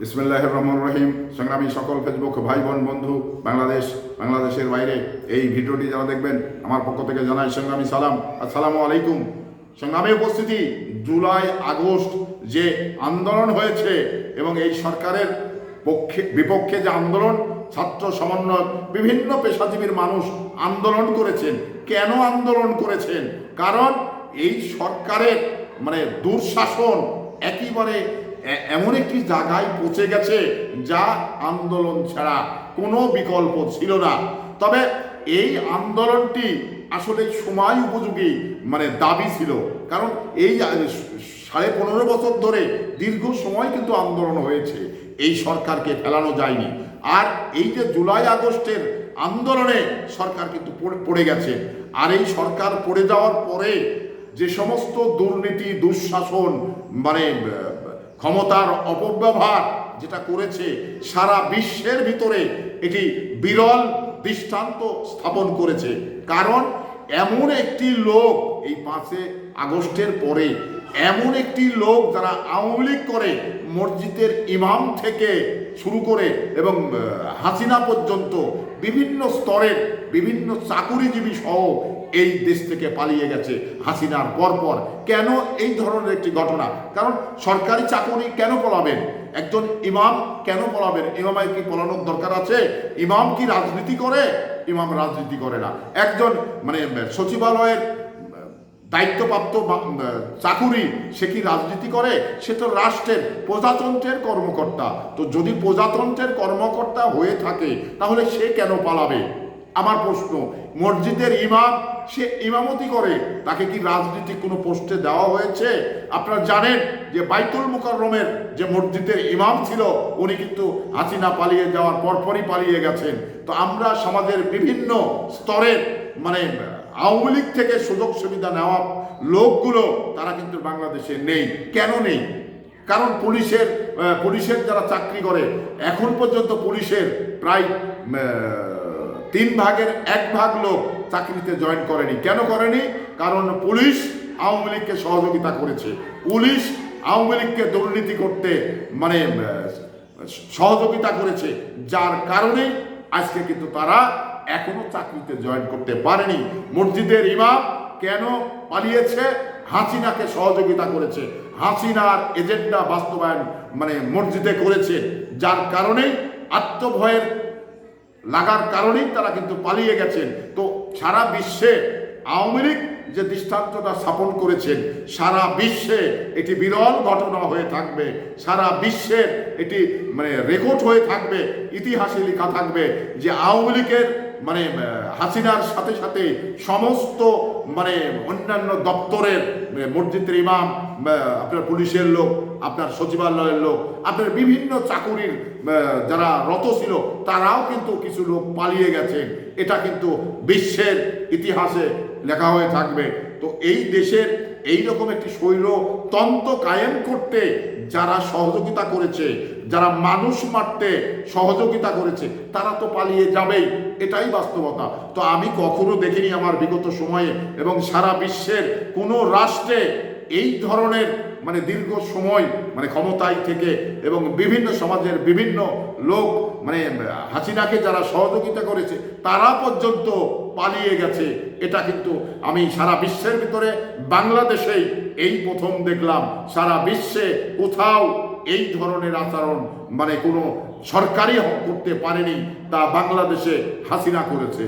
বিসমুল্লাহ রহমান রহিম। সংগ্রামী সকল ফেসবুক ভাই বোন বন্ধু, বাংলাদেশ, বাংলাদেশের বাইরে এই ভিডিওটি যারা দেখবেন, আমার পক্ষ থেকে জানাই সংগ্রামী সালাম। আসসালামু আলাইকুম। সংগ্রামী উপস্থিতি, জুলাই আগস্ট যে আন্দোলন হয়েছে এবং এই সরকারের পক্ষে বিপক্ষে যে আন্দোলন, ছাত্র সমন্বয় বিভিন্ন পেশাজীবীর মানুষ আন্দোলন করেছেন। কেন আন্দোলন করেছেন? কারণ এই সরকারের মানে দুঃশাসন একেবারে এমন একটি জায়গায় পৌঁছে গেছে যা আন্দোলন ছাড়া কোনো বিকল্প ছিল না। তবে এই আন্দোলনটি আসলে সময় উপযোগী মানে দাবি ছিল। কারণ এই সাড়ে পনেরো বছর ধরে দীর্ঘ সময় কিন্তু আন্দোলন হয়েছে। এই সরকারকে ফেলানো যায়নি। আর এই যে জুলাই আগস্টের আন্দোলনে সরকার কিন্তু পড়ে- গেছে। আর এই সরকার পড়ে যাওয়ার পরে যে সমস্ত দুর্নীতি, দুঃশাসন মানে ক্ষমতার অপব্যবহার যেটা করেছে সারা বিশ্বের ভিতরে এটি বিরল দৃষ্টান্ত স্থাপন করেছে। কারণ এমন একটি লোক এই পাঁচে আগস্টের পরে এমন একটি লোক যারা আওয়ামী লীগ করে, মসজিদের ইমাম থেকে শুরু করে এবং হাসিনা পর্যন্ত বিভিন্ন স্তরের বিভিন্ন চাকুরিজীবী সহ এই দেশ থেকে পালিয়ে গেছে হাসিনার পরপর। কেন এই ধরনের একটি ঘটনা? কারণ সরকারি চাকরি কেন পলাবেন? একজন ইমাম কেন পলাবেন? ইমামের কি পলানোর দরকার আছে? ইমাম কি রাজনীতি করে? ইমাম রাজনীতি করে না। একজন মানে সচিবালয়ের দায়িত্বপ্রাপ্ত চাকুরি সে কি রাজনীতি করে? সে তো রাষ্ট্রের প্রজাতন্ত্রের কর্মকর্তা। তো যদি প্রজাতন্ত্রের কর্মকর্তা হয়ে থাকে, তাহলে সে কেন পালাবে? আমার প্রশ্ন, মসজিদের ইমাম সে ইমামতি করে? তাকে কি রাজনীতি কোনো পোস্টে দেওয়া হয়েছে? আপনারা জানেন যে বাইতুল মুকাররমের যে মসজিদের ইমাম ছিল, উনি কিন্তু হাসিনা পালিয়ে যাওয়ার পরপরই পালিয়ে গেছেন। তো আমরা সমাজের বিভিন্ন স্তরের মানে আওয়ামী লীগ থেকে সুযোগ সুবিধা নেওয়া লোকগুলো তারা কিন্তু বাংলাদেশে নেই। কেন নেই? কারণ পুলিশের পুলিশের যারা চাকরি করে, এখন পর্যন্ত পুলিশের প্রায় তিন ভাগের এক ভাগ লোক চাকরিতে জয়েন করেনি। কেন করেনি? কারণ পুলিশ আওয়ামী লীগকে সহযোগিতা করেছে। পুলিশ আওয়ামী লীগকে দুর্নীতি করতে মানে সহযোগিতা করেছে। যার কারণে আজকে কিন্তু তারা এখনও চাকরিতে জয়েন করতে পারেনি। মসজিদের ইমাম কেন পালিয়েছে? হাসিনাকে সহযোগিতা করেছে। হাসিনার এজেন্ডা বাস্তবায়ন মানে মসজিদে করেছে। যার কারণেই আত্মভয়ের লাগার কারণেই তারা কিন্তু পালিয়ে গেছেন। তো সারা বিশ্বে আওয়ামী লীগ যে দৃষ্টান্তটা স্থাপন করেছেন, সারা বিশ্বে এটি বিরল ঘটনা হয়ে থাকবে। সারা বিশ্বের এটি মানে রেকর্ড হয়ে থাকবে। ইতিহাসে লেখা থাকবে যে আওয়ামী লীগের মানে হাসিনার সাথে সাথে সমস্ত মানে অন্যান্য দপ্তরের মসজিদের ইমাম আপনার পুলিশের লোক, আপনার সচিবালয়ের লোক, আপনার বিভিন্ন চাকুরির যারা রত ছিল, তারাও কিন্তু কিছু লোক পালিয়ে গেছেন। এটা কিন্তু বিশ্বের ইতিহাসে লেখা হয়ে থাকবে। তো এই দেশের এই রকম একটি স্বৈরতন্ত্র কায়েম করতে যারা সহযোগিতা করেছে, যারা মানুষ মারতে সহযোগিতা করেছে, তারা তো পালিয়ে যাবেই। এটাই বাস্তবতা। তো আমি কখনো দেখিনি আমার বিগত সময়ে এবং সারা বিশ্বের কোনো রাষ্ট্রে এই ধরনের মানে দীর্ঘ সময় মানে ক্ষমতায় থেকে এবং বিভিন্ন সমাজের বিভিন্ন লোক মানে হাসিনাকে যারা সহযোগিতা করেছে, তারা পর্যন্ত পালিয়ে গেছে। এটা কিন্তু আমি সারা বিশ্বের ভিতরে বাংলাদেশেই এই প্রথম দেখলাম। সারা বিশ্বে কোথাও এই ধরনের আচরণ মানে কোনো সরকারি করতে পারেনি, তা বাংলাদেশে হাসিনা করেছে।